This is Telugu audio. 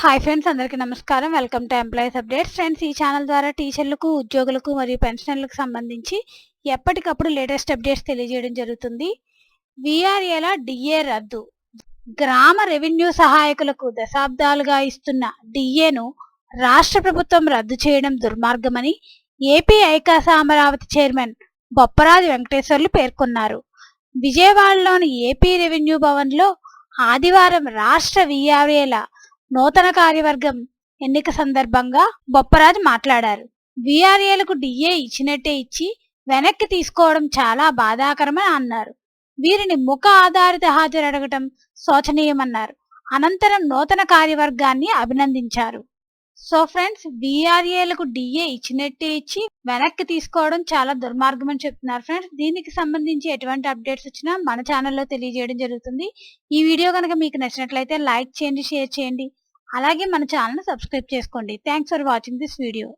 హాయ్ ఫ్రెండ్స్ అందరికీ నమస్కారం. Welcome to employees updates friends ఈ ఛానల్ ద్వారా టీచర్లకు ఉద్యోగులకు మరియు పెన్షనర్లకు సంబంధించి ఎప్పటికప్పుడు లేటెస్ట్ అప్డేట్స్ తెలియజేయడం జరుగుతుంది. విఆర్ఏల డిఏ రద్దు. గ్రామ రెవెన్యూ సహాయకులకు దశాబ్దాలుగా ఇస్తున్న డిఏను రాష్ట్ర ప్రభుత్వం రద్దు చేయడం దుర్మార్గమని ఏపీ ఐకాస అమరావతి చైర్మన్ బొప్పరాజు వెంకటేశ్వర్లు పేర్కొన్నారు. విజయవాడలోని ఏపీ రెవెన్యూ భవన్లో ఆదివారం రాష్ట్ర విఆర్ఏల నూతన కార్యవర్గం ఎన్నిక సందర్భంగా బొప్పరాజు మాట్లాడారు. వీఆర్ఏలకు డిఏ ఇచ్చినట్టే ఇచ్చి వెనక్కి తీసుకోవడం చాలా బాధాకరమని అన్నారు. వీరిని ముఖ ఆధారిత హాజరు అడగటం శోచనీయమన్నారు. అనంతరం నూతన కార్యవర్గాన్ని అభినందించారు. సో ఫ్రెండ్స్ బీఆర్ఏలకు డిఏ ఇచ్చినట్టే ఇచ్చి వెనక్కి తీసుకోవడం చాలా దుర్మార్గం అని చెప్తున్నారు ఫ్రెండ్స్. దీనికి సంబంధించి ఎటువంటి అప్డేట్స్ వచ్చినా మన ఛానల్లో తెలియజేయడం జరుగుతుంది. ఈ వీడియో కనుక మీకు నచ్చినట్లయితే లైక్ చేయండి షేర్ చేయండి. అలాగే మన ఛానల్ సబ్స్క్రైబ్ చేసుకోండి. Thanks for watching this video